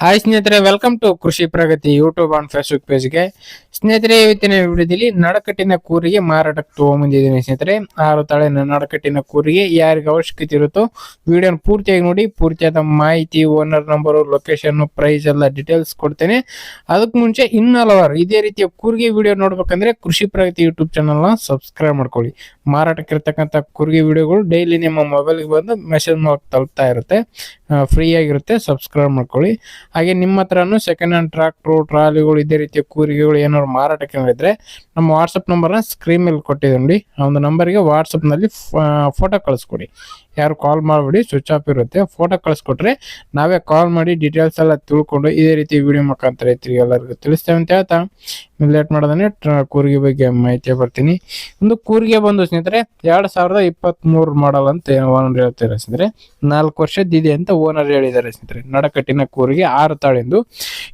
Hi ಸ್ನೇಹಿತರೆ welcome to Krishi Pragati YouTube and Facebook ಪೇಜ್ಗೆ ಸ್ನೇಹಿತರೆ, ಇವತ್ತಿನ ವಿಡಿಯೋದಲ್ಲಿ ನಡಕಟ್ಟಿನ ಕೂರಿಗೆ ಮಾರಾಟಕ್ಕೆ ತಗೊಂಬಂದಿದ್ದೀನಿ ಸ್ನೇಹಿತರೆ. ಆರು ತಾಳೆ ನಡಕಟ್ಟಿನ ಕೂರಿಗೆ ಯಾರಿಗೆ ಅವಶ್ಯಕತೆ ಇರುತ್ತೋ ವಿಡಿಯೋನ ಪೂರ್ತಿಯಾಗಿ ನೋಡಿ, ಪೂರ್ತಿಯಾದ ಮಾಹಿತಿ ಓನರ್ ನಂಬರು ಲೊಕೇಶನ್ ಪ್ರೈಸ್ ಎಲ್ಲ ಡೀಟೇಲ್ಸ್ ಕೊಡ್ತೇನೆ. ಅದಕ್ಕೆ ಮುಂಚೆ ಇನ್ನೂ ಹಲವಾರು ಇದೇ ರೀತಿಯ ಕೂರಿಗೆ ವಿಡಿಯೋ ನೋಡ್ಬೇಕಂದ್ರೆ ಕೃಷಿ ಪ್ರಗತಿ ಯೂಟ್ಯೂಬ್ ಚಾನಲ್ನ ಸಬ್ಸ್ಕ್ರೈಬ್ ಮಾಡ್ಕೊಳ್ಳಿ. ಮಾರಾಟಕ್ಕೆ ಇರ್ತಕ್ಕಂಥ ಕೂರಿಗೆ ವಿಡಿಯೋಗಳು ಡೈಲಿ ನಿಮ್ಮ ಮೊಬೈಲ್ಗೆ ಬಂದು ಮೆಸೇಜ್ ಮೂಲಕ ತಲುಪ್ತಾ ಇರುತ್ತೆ. ಫ್ರೀ ಆಗಿರುತ್ತೆ ಸಬ್ಸ್ಕ್ರೈಬ್ ಮಾಡ್ಕೊಳ್ಳಿ. ಹಾಗೆ ನಿಮ್ಮ ಹತ್ರನೂ ಸೆಕೆಂಡ್ ಹ್ಯಾಂಡ್ ಟ್ರಾಕ್ಟ್ರು ಟ್ರಾಲಿಗಳು ಇದೇ ರೀತಿಯ ಕೂರಿಗೆಗಳು ಏನಾದ್ರು ಮಾರಾಟಕ್ಕೆ ಇದ್ದರೆ ನಮ್ಮ ವಾಟ್ಸಪ್ ನಂಬರ್ನ ಸ್ಕ್ರೀನ್ ಮೇಲೆ ಕೊಟ್ಟಿದ್ದೀನಿ ನೋಡಿ. ಆ ಒಂದು ನಂಬರ್ಗೆ ವಾಟ್ಸಪ್ನಲ್ಲಿ ಫೋಟೋ ಕಳಿಸ್ಕೊಡಿ. ಯಾರು ಕಾಲ್ ಮಾಡಿಬಿಡಿ ಸ್ವಿಚ್ ಆಫ್ ಇರುತ್ತೆ. ಫೋಟೋ ಕಳಿಸ್ಕೊಟ್ರೆ ನಾವೇ ಕಾಲ್ ಮಾಡಿ ಡೀಟೇಲ್ಸ್ ಎಲ್ಲ ತಿಳ್ಕೊಂಡು ಇದೇ ರೀತಿ ವಿಡಿಯೋ ಮುಖಾಂತರ ಎಲ್ಲರಿಗೂ ತಿಳಿಸ್ತೇವೆ ಅಂತ ಹೇಳ್ತಾ. ಲೇಟ್ ಮಾಡೋದನ್ನೇ ಕೂರಿಗೆ ಬಗ್ಗೆ ಮಾಹಿತಿ ಬರ್ತೀನಿ. ಒಂದು ಕೂರಿಗೆ ಬಂದು ಸ್ನೇಹಿತರೆ, ಎರಡು ಸಾವಿರದ ಇಪ್ಪತ್ತ್ಮೂರು ಮಾಡಲ್ ಅಂತ ಓನರ್ ಹೇಳ್ತಾರೆ ಸ್ನೇಹಿತರೆ. ನಾಲ್ಕು ವರ್ಷದ್ದಿದೆ ಅಂತ ಓನರ್ ಹೇಳಿದ್ದಾರೆ ಸ್ನೇಹಿತರೆ. ನಡಕಟ್ಟಿನ ಕೂರಿಗೆ ಆರು ತಾಳಿಂದು.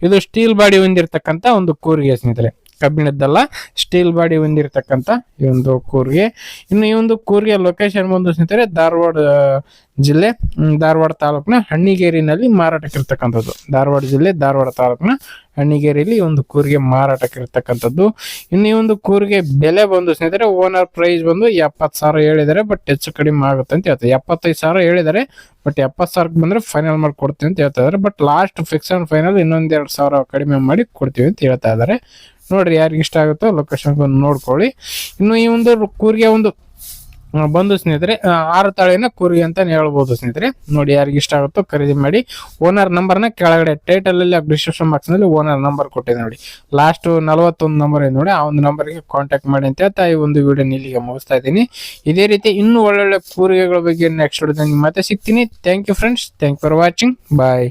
ಇದು ಸ್ಟೀಲ್ ಬಾಡಿ ಹೊಂದಿರತಕ್ಕಂಥ ಒಂದು ಕೂರಿಗೆ ಸ್ನೇಹಿತರೆ. ಕಬ್ಬಿಣದ್ದಲ್ಲ ಸ್ಟೀಲ್ ಬಾಡಿ ಹೊಂದಿರತಕ್ಕಂಥ ಈ ಒಂದು ಕೂರ್ಗೆ. ಇನ್ನು ಈ ಒಂದು ಕೂರ್ಗೆ ಲೊಕೇಶನ್ ಬಂದು ಸ್ನೇಹಿತರೆ, ಧಾರವಾಡ ಜಿಲ್ಲೆ ಧಾರವಾಡ ತಾಲೂಕಿನ ಹಣ್ಣಿಗೇರಿನಲ್ಲಿ ಮಾರಾಟಕ್ಕೆ ಇರ್ತಕ್ಕಂಥದ್ದು ಧಾರವಾಡ ಜಿಲ್ಲೆ, ಧಾರವಾಡ ತಾಲೂಕಿನ ಹಣ್ಣಿಗೇರಿಯಲ್ಲಿ ಒಂದು ಕೂರಿಗೆ ಮಾರಾಟಕ್ಕೆ ಇರ್ತಕ್ಕಂಥದ್ದು ಇನ್ನು ಈ ಒಂದು ಕೂರಿಗೆ ಬೆಲೆ ಬಂದು ಸ್ನೇಹಿತರೆ ಓನರ್ ಪ್ರೈಸ್ ಬಂದು ಎಪ್ಪತ್ತು ಸಾವಿರ ಹೇಳಿದ್ದಾರೆ ಬಟ್ ಹೆಚ್ಚು ಕಡಿಮೆ ಆಗುತ್ತೆ ಅಂತ ಹೇಳ್ತಾರೆ. ಎಪ್ಪತ್ತೈದು ಸಾವಿರ ಹೇಳಿದ್ದಾರೆ ಬಟ್ ಎಪ್ಪತ್ತು ಸಾವಿರಕ್ಕೆ ಬಂದ್ರೆ ಫೈನಲ್ ಮಾಡಿ ಕೊಡ್ತೀವಿ ಅಂತ ಹೇಳ್ತಾ ಇದ್ದಾರೆ but last fix and final ಇನ್ನೊಂದೆರಡು ಸಾವಿರ ಕಡಿಮೆ ಮಾಡಿ ಕೊಡ್ತೀವಿ ಅಂತ ಹೇಳ್ತಾ ಇದ್ದಾರೆ. ನೋಡ್ರಿ ಯಾರಿಗೆ ಇಷ್ಟ ಆಗುತ್ತೋ ಲೊಕೇಶನ್ ನೋಡ್ಕೊಳ್ಳಿ. ಇನ್ನು ಈ ಒಂದು ಕೂರಿಗೆ ಒಂದು ಬಂದು ಸ್ನೇಹಿತರೆ ಆರು ತಾಳಿನ ಕೂರಿಗೆ ಅಂತ ಹೇಳ್ಬೋದು ಸ್ನೇಹಿತರೆ. ನೋಡಿ ಯಾರಿಗೆ ಇಷ್ಟ ಆಗುತ್ತೋ ಖರೀದಿ ಮಾಡಿ. ಓನರ್ ನಂಬರ್ನ ಕೆಳಗಡೆ ಟೈಟಲ್ ಅಲ್ಲಿ ಡಿಸ್ಕ್ರಿಪ್ಷನ್ ಬಾಕ್ಸ್ನಲ್ಲಿ ಓನರ್ ನಂಬರ್ ಕೊಟ್ಟಿದೆ ನೋಡಿ. ಲಾಸ್ಟ್ ನಲವತ್ತೊಂದು ನಂಬರ್ ಇದೆ ನೋಡಿ. ಆ ಒಂದು ನಂಬರ್ಗೆ ಕಾಂಟ್ಯಾಕ್ಟ್ ಮಾಡಿ ಅಂತ ಹೇಳ್ತಾ ಈ ಒಂದು ವಿಡಿಯೋ ಇಲ್ಲಿಗೆ ಮುಗಿಸ್ತಾ ಇದ್ದೀನಿ. ಇದೇ ರೀತಿ ಇನ್ನೂ ಒಳ್ಳೊಳ್ಳೆ ಕೂರಿಗೆಗಳ ಬಗ್ಗೆ ನೆಕ್ಸ್ಟ್ ವಿಡಿಯೋದಲ್ಲಿ ಮತ್ತೆ ಸಿಗ್ತೀನಿ. Thank you friends thank for watching bye